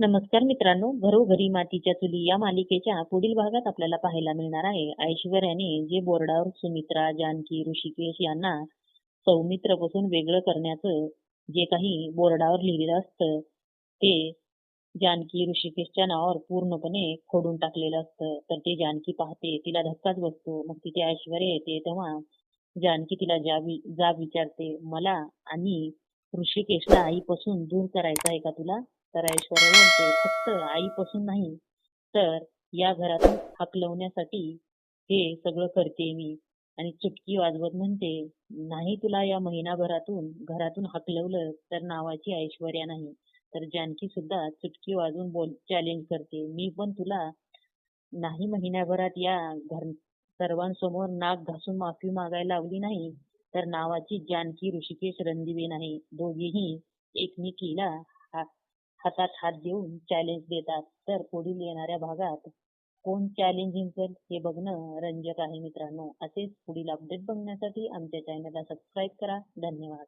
नमस्कार मित्रांनो घरोघरी मातीच्या चुली या मालिकेच्या पुढील भागात आपल्याला पाहायला मिळणार आहे. ऐश्वर्याने जे बोर्डावर सुमित्रा जानकी ऋषिकेश यांना सौमित्रपासून वेगळं करण्याचं जे काही बोर्डावर लिहिलेलं असतं ते जानकी ऋषिकेशच्या नावावर पूर्णपणे खोडून टाकलेलं असतं. तर ते जानकी पाहते तिला धक्काच बसतो. मग तिथे ऐश्वर्या येते तेव्हा जानकी तिला जाब जाब विचारते मला आणि ऋषिकेशला आईपासून दूर करायचं आहे का तुला? तर ऐश्वर्या म्हणते फक्त आईपासून नाही तर या घरातून हकलवण्यासाठी हे सगळं करते मी. आणि चुटकी वाजवत म्हणते नाही तुला या महिनाभरातून घरातून हकलवलं तर नावाची ऐश्वर्या नाही तर जानकी सुद्धा चुटकी वाजवून बोल चॅलेंज करते. मी पण तुला नाही महिन्याभरात या घर सर्वांसमोर नाक घासून माफी मागायला लावली नाही तर नावाची जानकी ऋषिकेश रणदिवे नाही. दोघेही एकमेकीला हातात हात देऊन चॅलेंज देतात. तर पुढील येणाऱ्या भागात कोण चॅलेंज जिंकेल हे बघणं रंजक आहे मित्रांनो. असेच पुढील अपडेट बघण्यासाठी आमच्या चॅनलला सबस्क्राईब करा. धन्यवाद.